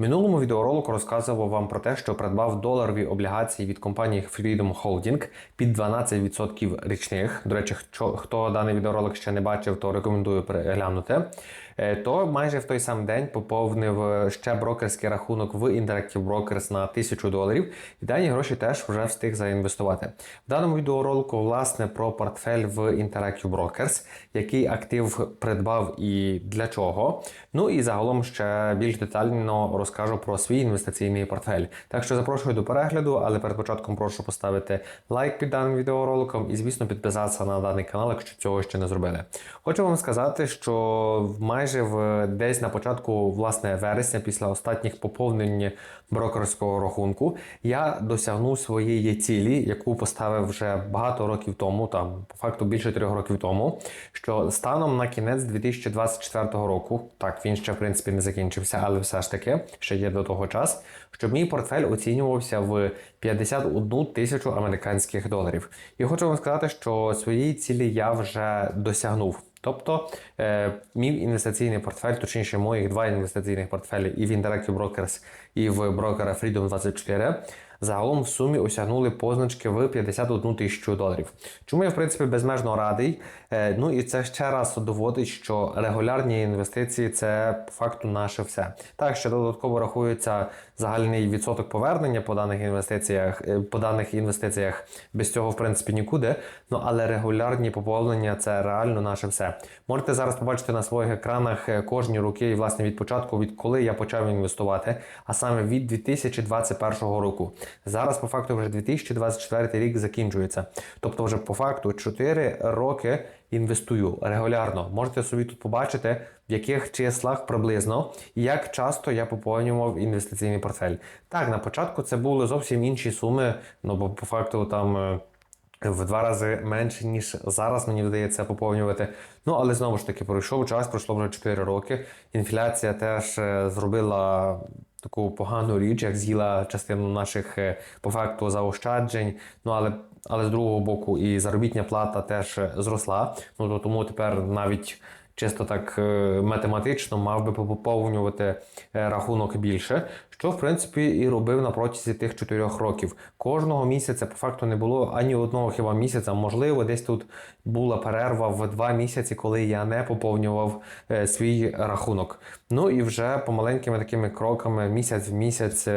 Минулому відеоролику розказував вам про те, що придбав доларові облігації від компанії Freedom Holding під 12% річних. До речі, хто, даний відеоролик ще не бачив, то рекомендую переглянути. Е, То майже в той самий день поповнив е, ще брокерський рахунок в Interactive Brokers на 1000 доларів. І дані гроші теж вже встиг заінвестувати. В даному відеоролику, власне, про портфель в Interactive Brokers, який актив придбав і для чого. Ну і загалом ще більш детально розкажу про свій інвестиційний портфель. Так що запрошую до перегляду, але перед початком прошу поставити лайк під даним відеороликом і, звісно, підписатися на даний канал, якщо цього ще не зробили. Хочу вам сказати, що майже в десь на початку власне вересня, після останніх поповнень брокерського рахунку, я досягнув своєї цілі, яку поставив вже багато років тому, там по факту більше трьох років тому. Що станом на кінець 2024 року, так він ще в принципі не закінчився, але все ж таки ще є до того час, щоб мій портфель оцінювався в 51 тисячу американських доларів. І хочу вам сказати, що своєї цілі я вже досягнув. Тобто е, мій інвестиційний портфель, точніше, моїх два інвестиційних портфелі і в Interactive Brokers, і в брокера Freedom 24 загалом в сумі осягнули позначки в 51 тисячу доларів. Чому я в принципі безмежно радий? Е, ну і це ще раз доводить, що регулярні інвестиції це по факту наше все. Так, ще додатково рахується загальний відсоток повернення по даних інвестиціях, е, по даних інвестиціях без цього в принципі нікуди. Ну але регулярні поповнення це реально наше все. Можете зараз побачити на своїх екранах е, кожні роки, і власне від початку, від коли я почав інвестувати, а саме від 2021 року. Зараз по факту вже 2024 рік закінчується. Тобто, вже по факту 4 роки інвестую регулярно. Можете собі тут побачити, в яких числах приблизно і як часто я поповнював інвестиційний портфель. Так, на початку це були зовсім інші суми, ну бо по факту там. е, в два рази менше, ніж зараз мені вдається поповнювати. Ну, але знову ж таки, пройшов час, пройшло вже 4 роки. Інфляція теж е, зробила таку погану річ, як з'їла частину наших е, по факту заощаджень. Ну але але з другого боку, і заробітня плата теж е, зросла. Ну то тому тепер навіть. Чисто так е, математично мав би поповнювати е, рахунок більше, що в принципі і робив на протязі тих чотирьох років. Кожного місяця по факту не було ані одного хіба місяця. Можливо, десь тут була перерва в два місяці, коли я не поповнював е, свій рахунок. Ну і вже помаленькими такими кроками, місяць в місяць.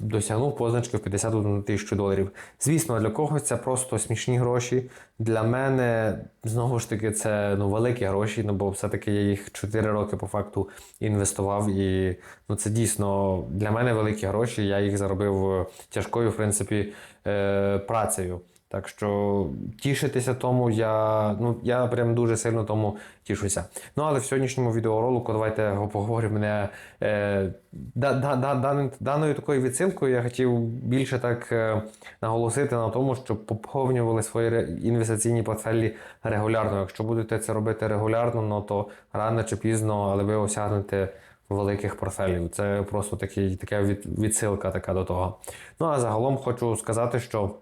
Досягнув позначки в 51 тисячу доларів. Звісно, для когось це просто смішні гроші. Для мене знову ж таки це ну, великі гроші, ну бо все-таки я їх 4 роки по факту інвестував. І ну, це дійсно для мене великі гроші. Я їх заробив тяжкою, в принципі, е, працею. Так що тішитися тому я ну я прям дуже сильно тому тішуся. Ну але в сьогоднішньому відеоролику давайте поговоримо мене е, да, да, да, даною такою відсилкою. Я хотів більше так е, наголосити на тому, щоб поповнювали свої інвестиційні портфелі регулярно. Якщо будете це робити регулярно, ну то рано чи пізно, але ви осягнете великих портфелів. Це просто такий, така від, відсилка така до того. Ну а загалом хочу сказати, що.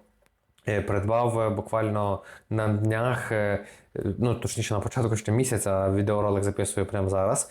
Е, Придбав е, буквально на днях, е, ну точніше на початку ще місяця, відеоролик записую прямо зараз.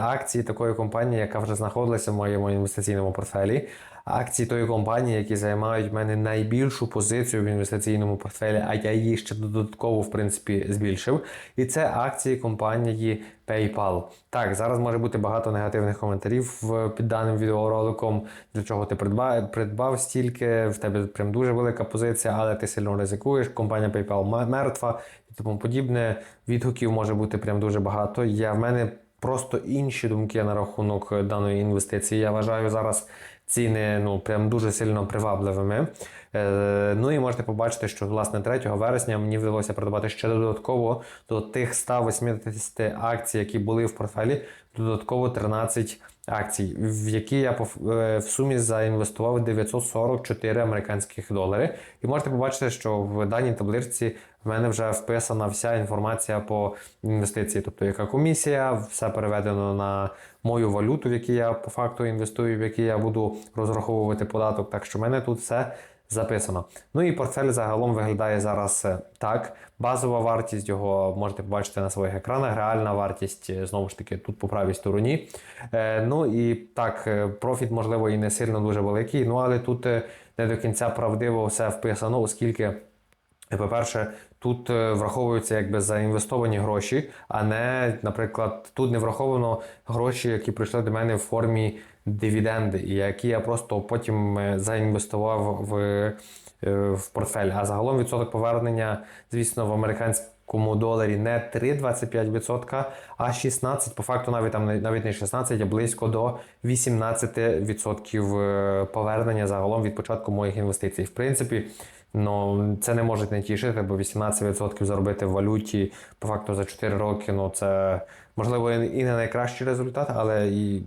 Акції такої компанії, яка вже знаходилася в моєму інвестиційному портфелі. Акції тої компанії, які займають в мене найбільшу позицію в інвестиційному портфелі, а я її ще додатково в принципі збільшив. І це акції компанії PayPal. Так, зараз може бути багато негативних коментарів під даним відеороликом. Для чого ти придбав, придбав стільки, в тебе прям дуже велика позиція, але ти сильно ризикуєш. Компанія PayPal мертва і тому подібне. Відгуків може бути прям дуже багато. Я в мене просто інші думки на рахунок даної інвестиції. Я вважаю зараз ціни ну прям дуже сильно привабливими. Е, ну і можете побачити, що власне 3 вересня мені вдалося придбати ще додатково до тих 180 акцій, які були в портфелі, додатково 13 акцій, в які я е, в сумі заінвестував 944 американських долари. І можете побачити, що в даній табличці в мене вже вписана вся інформація по інвестиції, тобто яка комісія, все переведено на мою валюту, в якій я по факту інвестую, в якій я буду розраховувати податок. Так що в мене тут все записано. Ну і портфель загалом виглядає зараз е, так. Базова вартість його можете побачити на своїх екранах. Реальна вартість е, знову ж таки тут по правій стороні. Е, ну і так, профіт, можливо, і не сильно дуже великий. Ну але тут не до кінця правдиво все вписано, оскільки. По-перше, тут враховуються якби заінвестовані гроші, а не, наприклад, тут не враховано гроші, які прийшли до мене в формі дивіденди, які я просто потім е, заінвестував в, е, в портфель. А загалом відсоток повернення, звісно, в американському доларі не 3,25%, а 16%. по факту навіть там навіть не 16, а близько до 18% е, повернення загалом від початку моїх інвестицій. В принципі. Ну, це не може не тішити, бо 18% заробити в валюті по факту за 4 роки. Ну це можливо і не найкращий результат, але і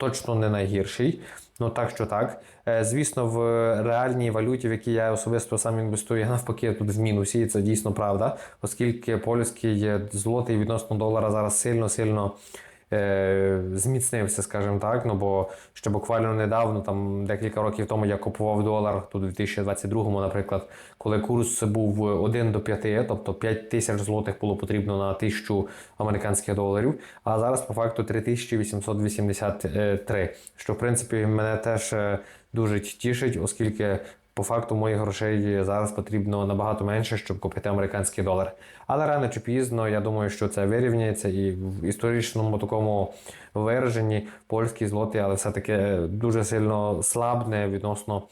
точно не найгірший. Ну так що так. Е, Звісно, в реальній валюті, в якій я особисто сам інвестую, я навпаки тут в мінусі, і це дійсно правда, оскільки польський злотий відносно долара зараз сильно-сильно е, зміцнився, скажімо так. Ну бо ще буквально недавно, там декілька років тому, я купував долар тут у 2022-му, наприклад, коли курс був 1 до 5, тобто 5 тисяч злотих було потрібно на тисячу американських доларів. А зараз по факту 3883, що в принципі мене теж е, дуже тішить, оскільки. По факту моїх грошей зараз потрібно набагато менше, щоб купити американський долар. Але рано чи пізно, я думаю, що це вирівняється і в історичному такому вираженні польський злотий, але все-таки дуже сильно слабне відносно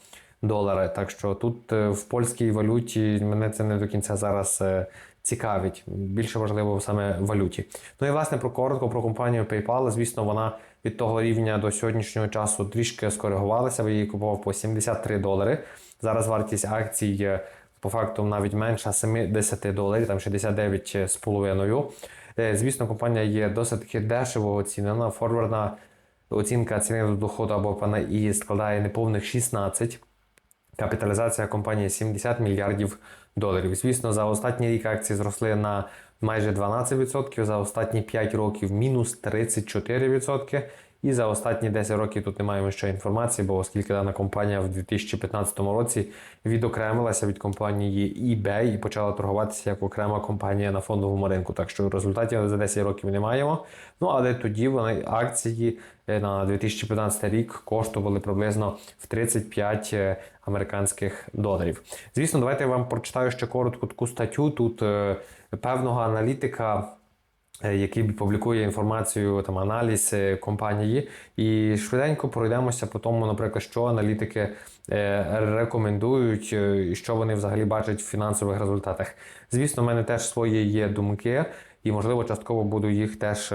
долара. Так що тут е, в польській валюті мене це не до кінця зараз е, цікавить. Більше важливо саме валюті. Ну і власне про коротко про компанію PayPal. Звісно, вона від того рівня до сьогоднішнього часу трішки скоригувалася. Я її купував по 73 долари. Зараз вартість акцій по факту навіть менша 70 доларів, там 69,5. Е, Звісно, компанія є досить таки дешево оцінена. Форвардна оцінка ціни до доходу або ПНІ складає неповних 16. Капіталізація компанії 70 мільярдів доларів. Звісно, за останній рік акції зросли на майже 12%, за останні 5 років мінус 34%. І за останні 10 років тут не маємо ще інформації, бо оскільки дана компанія в 2015 році відокремилася від компанії eBay і почала торгуватися як окрема компанія на фондовому ринку. Так що результатів за 10 років не маємо. Ну але тоді вони акції е, на 2015 рік коштували приблизно в 35 е, американських доларів. Звісно, давайте я вам прочитаю ще коротку таку статтю. Тут е, певного аналітика. Е, який публікує інформацію, там аналіз е, компанії, і швиденько пройдемося по тому, наприклад, що аналітики е, рекомендують, і що вони взагалі бачать в фінансових результатах. Звісно, в мене теж свої є думки, і можливо частково буду їх теж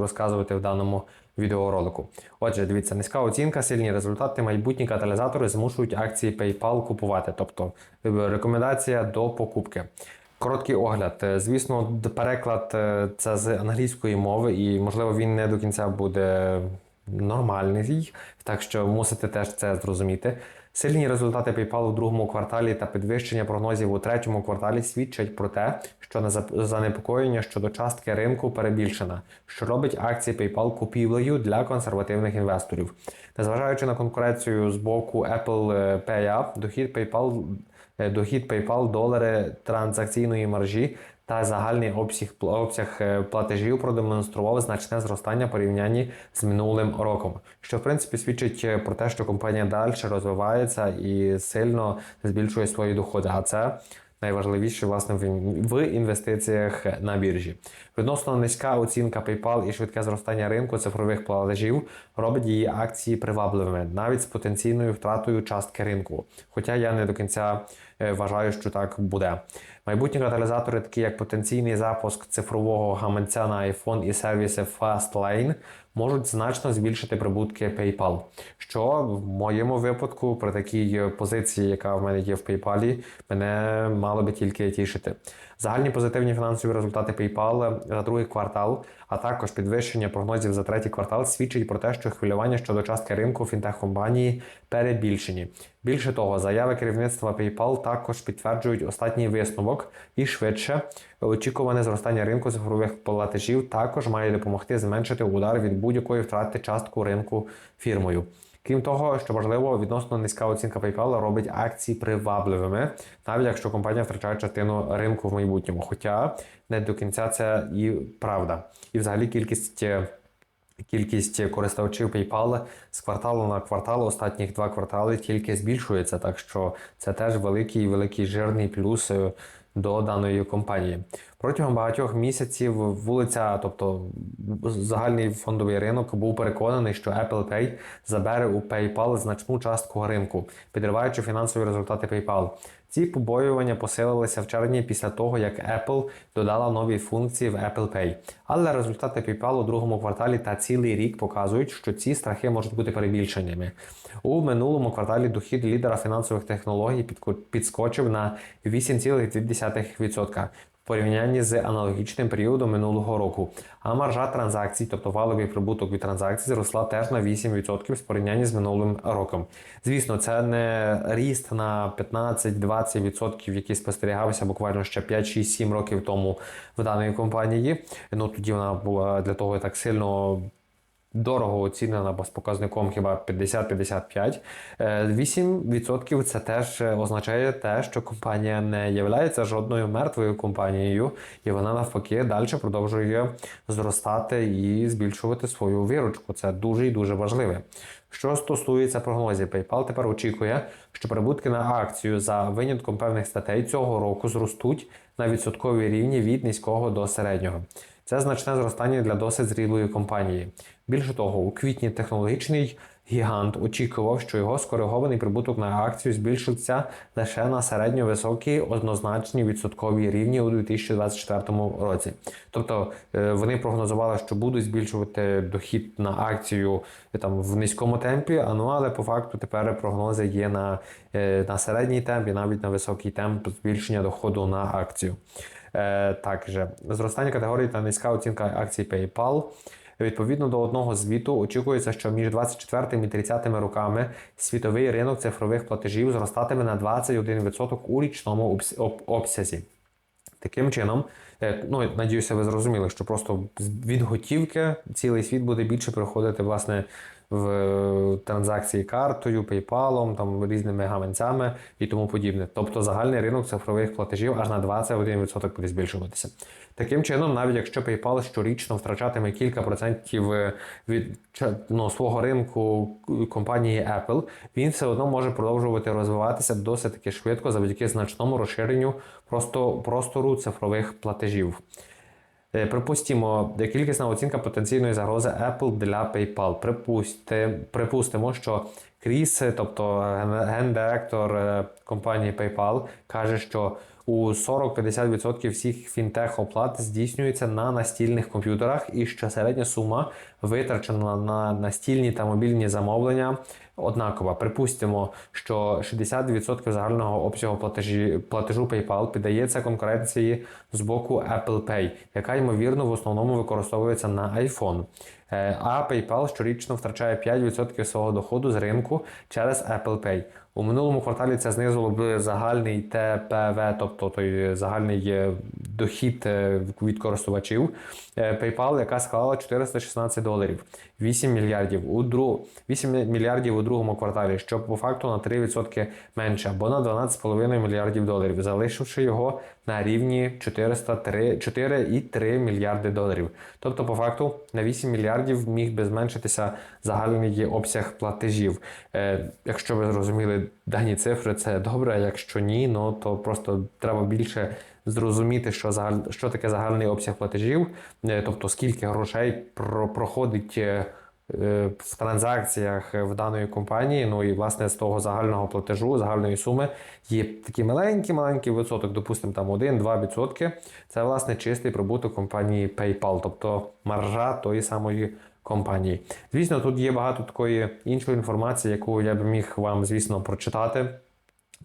розказувати в даному відеоролику. Отже, дивіться, низька оцінка, сильні результати, майбутні каталізатори змушують акції PayPal купувати, тобто рекомендація до покупки. Короткий огляд. Е, Звісно, переклад е, це з англійської мови, і можливо він не до кінця буде нормальний, так що мусите теж це зрозуміти. Сильні результати PayPal у другому кварталі та підвищення прогнозів у третьому кварталі свідчать про те, що занепокоєння щодо частки ринку перебільшена, що робить акції PayPal купівлею для консервативних інвесторів. Незважаючи на конкуренцію з боку Apple е, Pay, дохід PayPal дохід PayPal, долари транзакційної маржі та загальний обсяг обсяг е, платежів продемонстрував значне зростання порівнянні з минулим роком, що в принципі свідчить е, про те, що компанія далі розвивається і сильно збільшує свої доходи. А це найважливіше власне в інвестиціях на біржі. Відносно низька оцінка PayPal і швидке зростання ринку цифрових платежів робить її акції привабливими, навіть з потенційною втратою частки ринку. Хоча я не до кінця е, вважаю, що так буде. Майбутні каталізатори, такі як потенційний запуск цифрового гаманця на iPhone і сервіси Fastlane, можуть значно збільшити прибутки PayPal. Що в моєму випадку, при такій позиції, яка в мене є в PayPal, мене мало би тільки тішити. Загальні позитивні фінансові результати PayPal за другий квартал, а також підвищення прогнозів за третій квартал свідчить про те, що хвилювання щодо частки ринку фінтех-компанії перебільшені. Більше того, заяви керівництва PayPal також підтверджують останній висновок і швидше очікуване зростання ринку цифрових платежів також має допомогти зменшити удар від будь-якої втрати частку ринку фірмою. Крім того, що важливо, відносно низька оцінка PayPal робить акції привабливими, навіть якщо компанія втрачає частину ринку в майбутньому. Хоча не до кінця це і правда. І взагалі кількість. Кількість користувачів PayPal з кварталу на квартал останніх два квартали тільки збільшується, так що це теж великий великий жирний плюс до даної компанії. Протягом багатьох місяців вулиця, тобто загальний фондовий ринок, був переконаний, що Apple Pay забере у PayPal значну частку ринку, підриваючи фінансові результати PayPal. Ці побоювання посилилися в червні після того, як Apple додала нові функції в Apple Pay. Але результати PayPal у другому кварталі та цілий рік показують, що ці страхи можуть бути перебільшеннями. У минулому кварталі дохід лідера фінансових технологій підскочив на 8,2% в порівнянні з аналогічним періодом минулого року. А маржа транзакцій, тобто валовий прибуток від транзакцій, зросла теж на 8% в порівнянні з минулим роком. Звісно, це не ріст на 15-20%, який спостерігався буквально ще 5, 6, 7 років тому в даної компанії. Ну тоді вона була для того так сильно дорого оцінена, бо з показником хіба 50-55. Е, 8% це теж означає те, що компанія не є жодною мертвою компанією, і вона навпаки далі продовжує зростати і збільшувати свою виручку. Це дуже і дуже важливе. Що стосується прогнозів, PayPal тепер очікує, що прибутки на акцію за винятком певних статей цього року зростуть на відсотковій рівні від низького до середнього. Це значне зростання для досить зрілої компанії. Більше того, у квітні технологічний гігант очікував, що його скоригований прибуток на акцію збільшиться лише на середньовисокі однозначні відсоткові рівні у 2024 році. Тобто е, вони прогнозували, що будуть збільшувати дохід на акцію е, там в низькому темпі, а ну але по факту тепер прогнози є на, е, на середній темп і навіть на високий темп збільшення доходу на акцію. Також зростання категорії та низька оцінка акцій PayPal. Відповідно до одного звіту, очікується, що між 24 і 30 роками світовий ринок цифрових платежів зростатиме на 21% у річному обсязі. Таким чином, е, ну надіюся, ви зрозуміли, що просто від готівки цілий світ буде більше приходити, власне в е, транзакції картою, PayPal, там різними гаманцями і тому подібне. Тобто загальний ринок цифрових платежів аж на 21% буде збільшуватися. Таким чином, навіть якщо PayPal щорічно втрачатиме кілька процентів е, від ну, свого ринку компанії Apple, він все одно може продовжувати розвиватися досить таки швидко завдяки значному розширенню просто простору цифрових платежів. Е, Припустімо, кількісна оцінка потенційної загрози Apple для PayPal. Припусти, припустимо, що Кріс, тобто гендиректор е, компанії PayPal, каже, що у 40-50% всіх фінтех-оплат здійснюється на настільних комп'ютерах, і що середня сума витрачена на настільні та мобільні замовлення однакова. Припустимо, що 60% загального обсягу платежі, платежу PayPal піддається конкуренції з боку Apple Pay, яка ймовірно в основному використовується на iPhone. Е, А PayPal щорічно втрачає 5% свого доходу з ринку через Apple Pay. У минулому кварталі це знизило б загальний ТПВ, тобто той загальний е, дохід е, від користувачів е, PayPal, яка склала 416 доларів, 8 мільярдів у дру... 8 мільярдів у другому кварталі, що по факту на 3% менше, або на 12,5 мільярдів доларів, залишивши його на рівні 403 4,3 мільярди доларів. Тобто, по факту, на 8 мільярдів міг би зменшитися загальний обсяг платежів. Якщо ви зрозуміли дані цифри, це добре. Якщо ні, ну то просто треба більше зрозуміти, що загаль... що таке загальний обсяг платежів, е, тобто скільки грошей про... проходить. е, е, В транзакціях в даної компанії, ну і власне з того загального платежу, загальної суми є такий маленький маленький відсоток, допустимо, там 1-2%. Це власне чистий прибуток компанії PayPal, тобто маржа тої самої компанії. Звісно, тут є багато такої іншої інформації, яку я б міг вам, звісно, прочитати.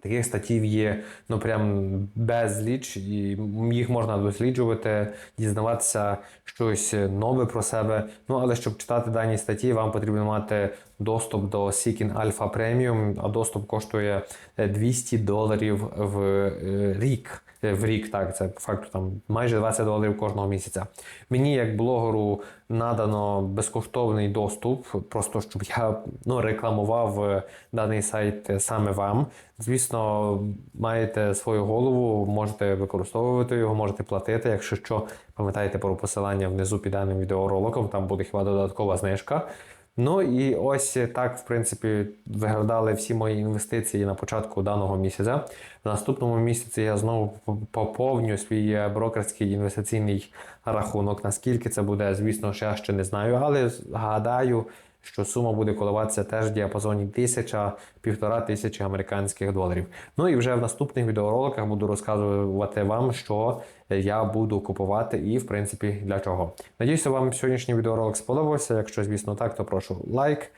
Таких статтів є ну прям безліч, і їх можна досліджувати, дізнаватися щось нове про себе. Ну але щоб читати дані статті, вам потрібно мати доступ до Seeking Alpha Premium, а доступ коштує е, 200 доларів в е, рік. Е, в рік. Так, це по факту там майже 20 доларів кожного місяця. Мені, як блогеру, надано безкоштовний доступ, просто щоб я ну, рекламував е, даний сайт саме вам. Звісно, маєте свою голову, можете використовувати його, можете платити. Якщо що, пам'ятайте про посилання внизу під даним відеороликом, там буде хіба додаткова знижка. Ну і ось так, в принципі, виглядали всі мої інвестиції на початку даного місяця. В наступному місяці я знову поповню свій е, брокерський інвестиційний рахунок. Наскільки це буде, звісно, я ще не знаю, але гадаю, що сума буде коливатися теж в діапазоні тисяча-півтора тисячі американських доларів. Ну і вже в наступних відеороликах буду розказувати вам, що я буду купувати і, в принципі, для чого. Надіюся, вам сьогоднішній відеоролик сподобався. Якщо, звісно, так, то прошу лайк,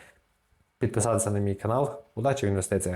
підписатися на мій канал. Удачі в інвестиціях!